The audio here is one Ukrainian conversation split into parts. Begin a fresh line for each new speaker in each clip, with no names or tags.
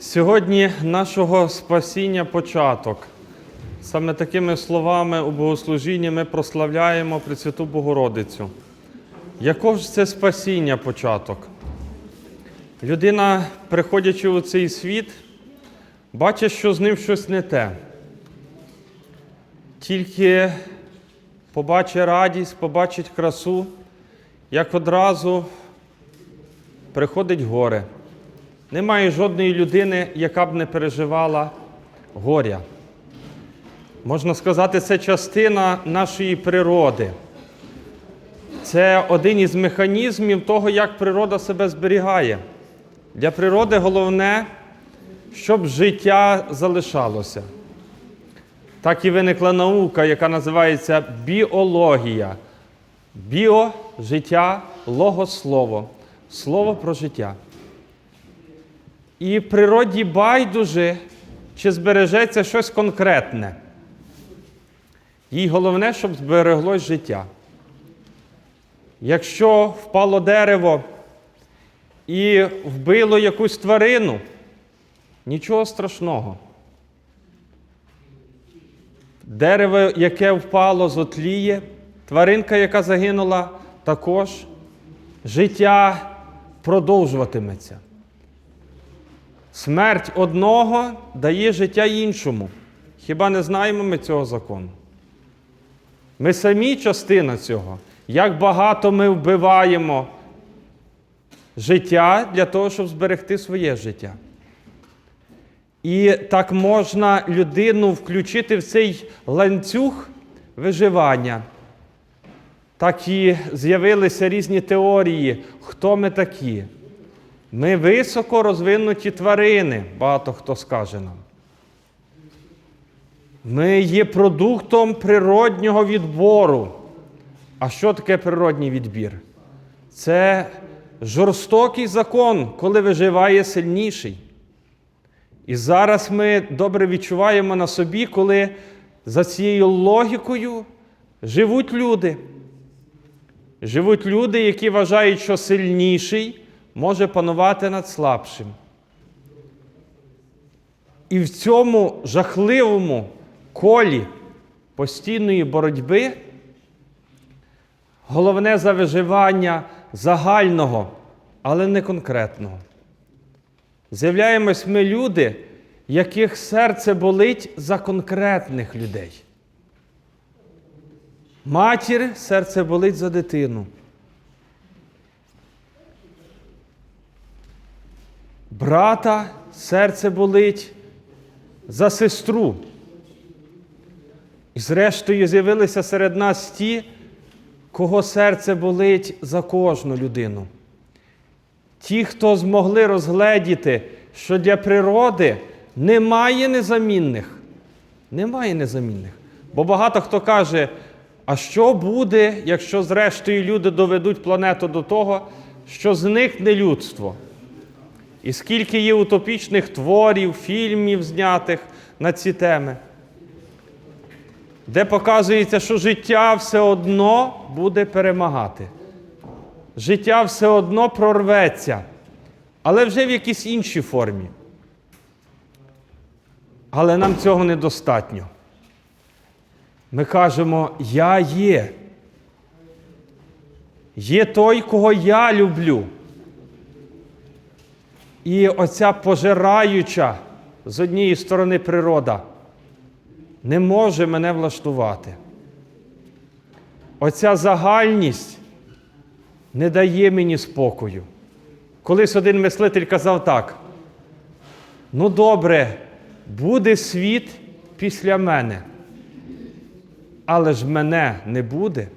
Сьогодні нашого спасіння початок. Саме такими словами у богослужінні ми прославляємо Пресвяту Богородицю. Якого ж це спасіння початок? Людина, приходячи у цей світ, бачить, що з ним щось не те. Тільки побачить радість, побачить красу, як одразу приходить горе. Немає жодної людини, яка б не переживала горя. Можна сказати, це частина нашої природи. Це один із механізмів того, як природа себе зберігає. Для природи головне, щоб життя залишалося. Так і виникла наука, яка називається біологія. Біо життя, логослово. Слово про життя. І в природі байдуже, чи збережеться щось конкретне. Їй головне, щоб збереглось життя. Якщо впало дерево і вбило якусь тварину, нічого страшного. Дерево, яке впало, зотліє, тваринка, яка загинула, також життя продовжуватиметься. Смерть одного дає життя іншому. Хіба не знаємо ми цього закону? Ми самі частина цього. Як багато ми вбиваємо життя для того, щоб зберегти своє життя. І так можна людину включити в цей ланцюг виживання. Так і з'явилися різні теорії, хто ми такі. Ми високо розвинуті тварини, багато хто скаже нам. Ми є продуктом природнього відбору. А що таке природній відбір? Це жорстокий закон, коли виживає сильніший. І зараз ми добре відчуваємо на собі, коли за цією логікою живуть люди. Живуть люди, які вважають, що сильніший може панувати над слабшим. І в цьому жахливому колі постійної боротьби головне за виживання загального, але не конкретного. З'являємось ми люди, яких серце болить за конкретних людей. Матір серце болить за дитину. Брата серце болить за сестру. І зрештою з'явилися серед нас ті, кого серце болить за кожну людину. Ті, хто змогли розгледіти, що для природи немає незамінних. Немає незамінних. Бо багато хто каже, а що буде, якщо зрештою люди доведуть планету до того, що зникне людство? І скільки є утопічних творів, фільмів знятих на ці теми, де показується, що життя все одно буде перемагати. Життя все одно прорветься, але вже в якійсь іншій формі. Але нам цього недостатньо. Ми кажемо, я є. Є той, кого я люблю. І оця пожираюча з однієї сторони природа не може мене влаштувати. Оця загальність не дає мені спокою. Колись один мислитель казав так: ну добре, буде світ після мене, але ж мене не буде.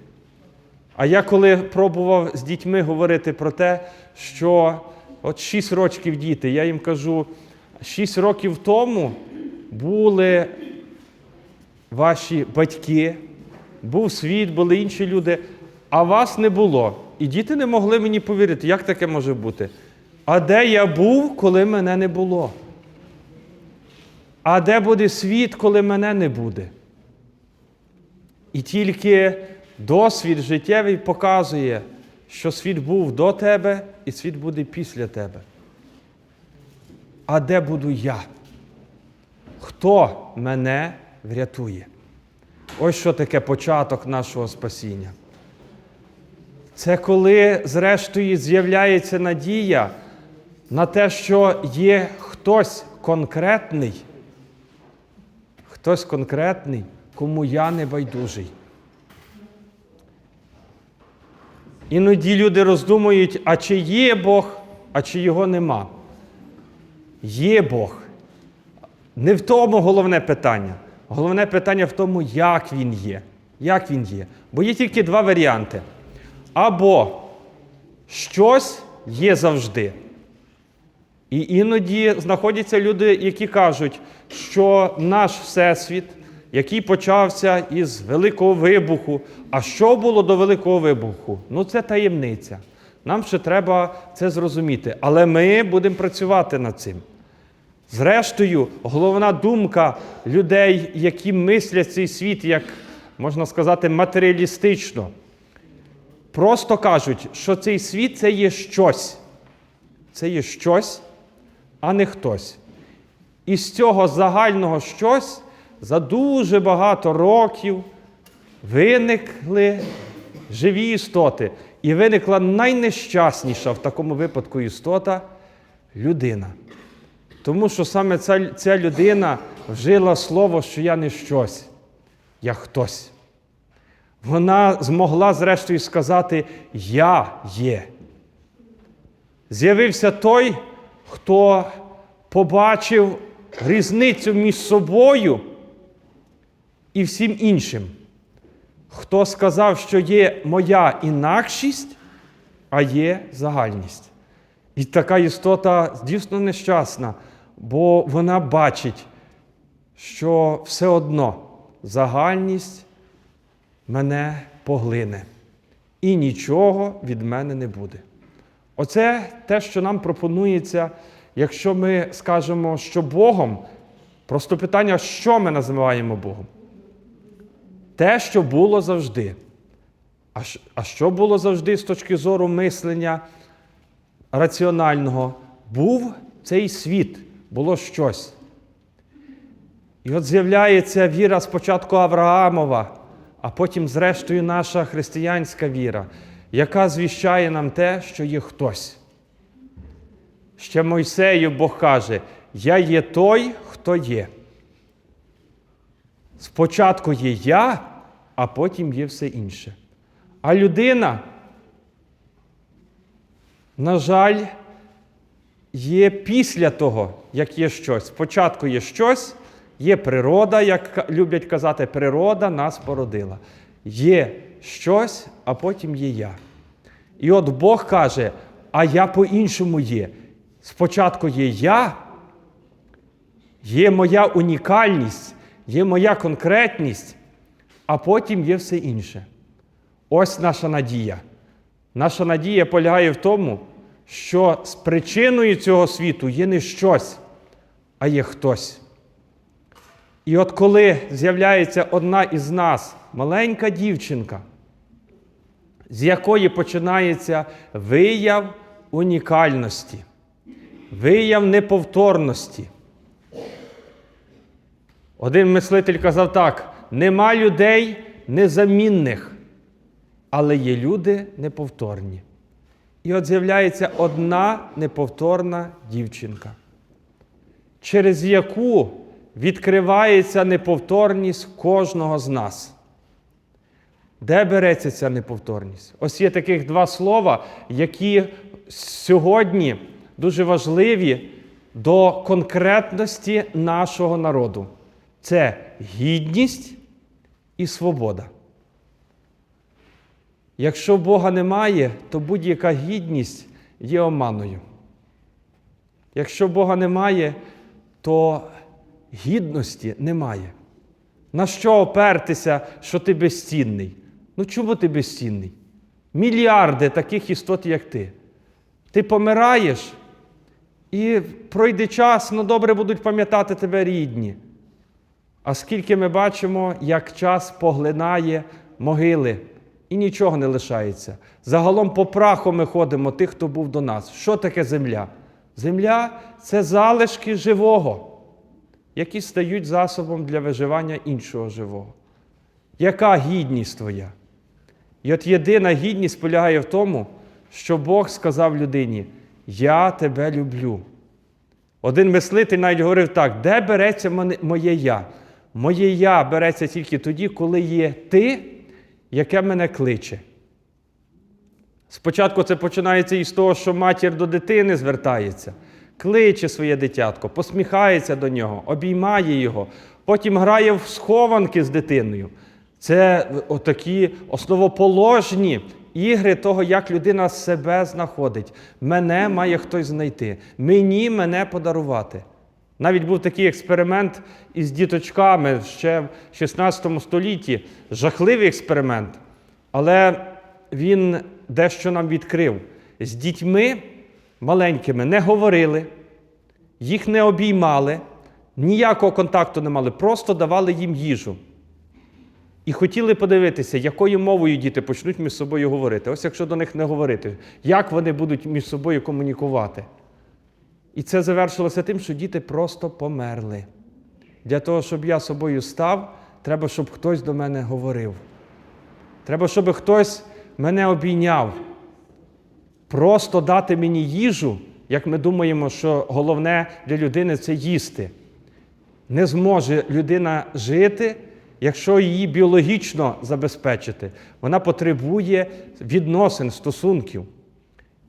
А я коли пробував з дітьми говорити про те, що от 6 років діти, я їм кажу, 6 років тому були ваші батьки, був світ, були інші люди, а вас не було. І діти не могли мені повірити, як таке може бути. А де я був, коли мене не було? А де буде світ, коли мене не буде? І тільки досвід життєвий показує, що світ був до тебе і світ буде після тебе. а де буду я? Хто мене врятує? Ось що таке початок нашого спасіння. Це коли, зрештою, з'являється надія на те, що є хтось конкретний, хтось конкретний, кому я не байдужий. Іноді люди роздумують, а чи є Бог, а чи його нема. Є Бог. Не в тому головне питання. Головне питання в тому, як він є. Як він є. Бо є тільки два варіанти. Або щось є завжди. І іноді знаходяться люди, які кажуть, що наш Всесвіт, який почався із Великого вибуху. А що було до Великого вибуху? Ну, це таємниця. Нам ще треба це зрозуміти. Але ми будемо працювати над цим. Зрештою, головна думка людей, які мислять цей світ, як можна сказати, матеріалістично, просто кажуть, що цей світ це є щось. Це є щось, а не хтось. І з цього загального щось за дуже багато років виникли живі істоти. І виникла найнещасніша в такому випадку істота людина. Тому що саме ця, ця людина вжила слово, що я не щось, я хтось. Вона змогла, зрештою, сказати Я є. З'явився той, хто побачив різницю між собою і всім іншим. Хто сказав, що є моя інакшість, а є загальність. І така істота дійсно нещасна, бо вона бачить, що все одно загальність мене поглине, і нічого від мене не буде. Оце те, що нам пропонується, якщо ми скажемо, що Богом, просто питання, що ми називаємо Богом? Те, що було завжди. А що було завжди з точки зору мислення раціонального? Був цей світ, було щось. І от з'являється віра спочатку Авраамова, а потім, зрештою, наша християнська віра, яка звіщає нам те, що є хтось. Ще Мойсею Бог каже: Я є той, хто є. Спочатку є я, а потім є все інше. А людина, на жаль, є після того, як є щось. Спочатку є щось, є природа, як люблять казати, природа нас породила. Є щось, а потім є я. І от Бог каже, а я по-іншому є. Спочатку є я, є моя унікальність, є моя конкретність, а потім є все інше. Ось наша надія. Наша надія полягає в тому, що з причиною цього світу є не щось, а є хтось. І от коли з'являється одна із нас, маленька дівчинка, з якої починається вияв унікальності, вияв неповторності. Один мислитель казав так: нема людей незамінних, але є люди неповторні. І от з'являється одна неповторна дівчинка, через яку відкривається неповторність кожного з нас. Де береться ця неповторність? Ось є таких два слова, які сьогодні дуже важливі до конкретності нашого народу. Це гідність і свобода. Якщо Бога немає, то будь-яка гідність є оманою. Якщо Бога немає, то гідності немає. На що опертися, що ти безцінний? Ну чому ти безцінний? Мільярди таких істот, як ти. Ти помираєш, і пройде час, ну добре будуть пам'ятати тебе рідні. А скільки ми бачимо, як час поглинає могили, і нічого не лишається. Загалом по праху ми ходимо тих, хто був до нас. Що таке земля? Земля це залишки живого, які стають засобом для виживання іншого живого. Яка гідність твоя? І от єдина гідність полягає в тому, що Бог сказав людині: Я тебе люблю. Один мислитель навіть говорив так: де береться моє я? Моє я береться тільки тоді, коли є ти, яке мене кличе. Спочатку це починається із того, що матір до дитини звертається, кличе своє дитятко, посміхається до нього, обіймає його, потім грає в схованки з дитиною. Це отакі основоположні ігри того, як людина себе знаходить. Мене має хтось знайти, мені мене подарувати. Навіть був такий експеримент із діточками ще в 16 столітті. Жахливий експеримент. Але він дещо нам відкрив. З дітьми маленькими не говорили, їх не обіймали, ніякого контакту не мали, просто давали їм їжу. І хотіли подивитися, якою мовою діти почнуть між собою говорити. Ось якщо до них не говорити, як вони будуть між собою комунікувати. І це завершилося тим, що діти просто померли. Для того, щоб я собою став, треба, щоб хтось до мене говорив. Треба, щоб хтось мене обійняв. Просто дати мені їжу, як ми думаємо, що головне для людини це їсти. Не зможе людина жити, якщо її біологічно забезпечити. Вона потребує відносин, стосунків.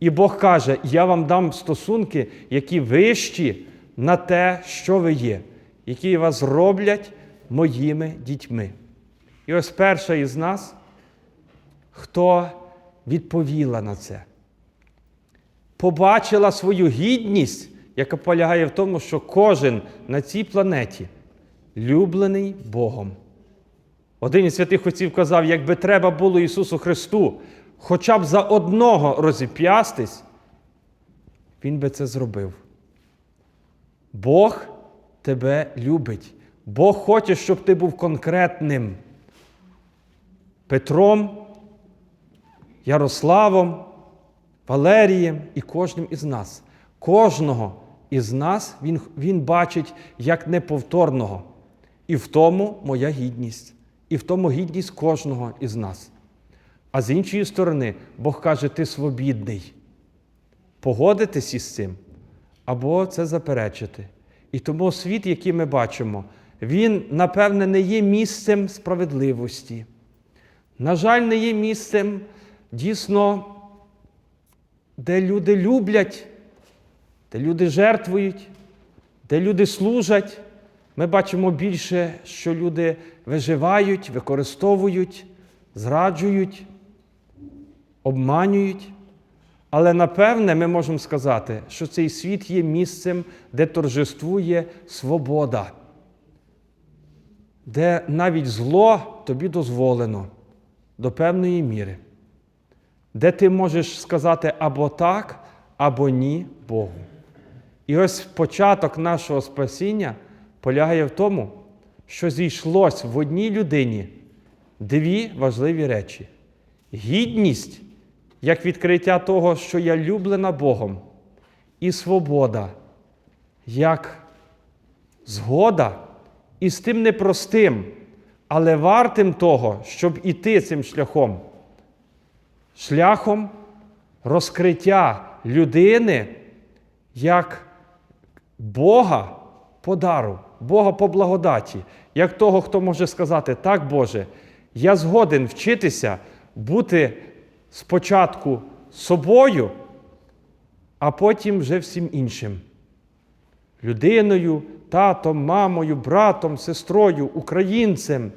І Бог каже: Я вам дам стосунки, які вищі на те, що ви є, які вас роблять моїми дітьми. І ось перша із нас, хто відповіла на це, побачила свою гідність, яка полягає в тому, що кожен на цій планеті люблений Богом. Один із святих отців казав, якби треба було Ісусу Христу хоча б за одного розіп'ястись, Він би це зробив. Бог тебе любить. Бог хоче, щоб ти був конкретним Петром, Ярославом, Валерієм і кожним із нас. Кожного із нас Він, він бачить як неповторного. І в тому моя гідність, і в тому гідність кожного із нас. А з іншої сторони, Бог каже, ти свобідний. Погодитись із цим або це заперечити. І тому світ, який ми бачимо, він, напевне, не є місцем справедливості. На жаль, не є місцем дійсно, де люди люблять, де люди жертвують, де люди служать. Ми бачимо більше, що люди виживають, використовують, зраджують, обманюють. Але напевне ми можемо сказати, що цей світ є місцем, де торжествує свобода, де навіть зло тобі дозволено до певної міри, де ти можеш сказати або так, або ні Богу. І ось початок нашого спасіння полягає в тому, що зійшлось в одній людині дві важливі речі: гідність як відкриття того, що я люблена Богом, і свобода, як згода із тим непростим, але вартим того, щоб іти цим шляхом, шляхом розкриття людини як Бога по дару, Бога по благодаті, як того, хто може сказати, так, Боже, я згоден вчитися бути спочатку собою, а потім вже всім іншим. Людиною, татом, мамою, братом, сестрою, українцем.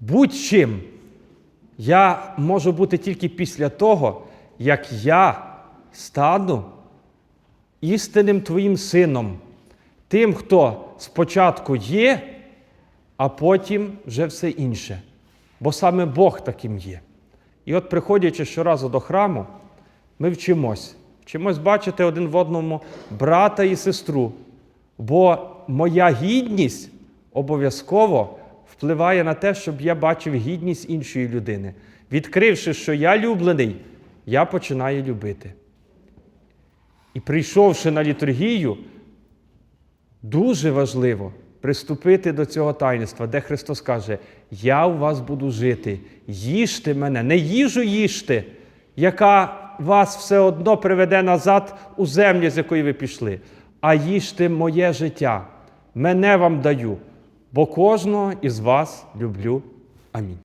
Будь-чим я можу бути тільки після того, як я стану істинним Твоїм сином, тим, хто спочатку є, а потім вже все інше. Бо саме Бог таким є. І от, приходячи щоразу до храму, ми вчимось. Вчимось бачити один в одному брата і сестру. Бо моя гідність обов'язково впливає на те, щоб я бачив гідність іншої людини. Відкривши, що я люблений, я починаю любити. І прийшовши на літургію, дуже важливо приступити до цього таїнства, де Христос каже: Я у вас буду жити, їжте мене, не їжу їжте, яка вас все одно приведе назад у землю, з якої ви пішли, а їжте моє життя, мене вам даю, бо кожного із вас люблю. Амінь.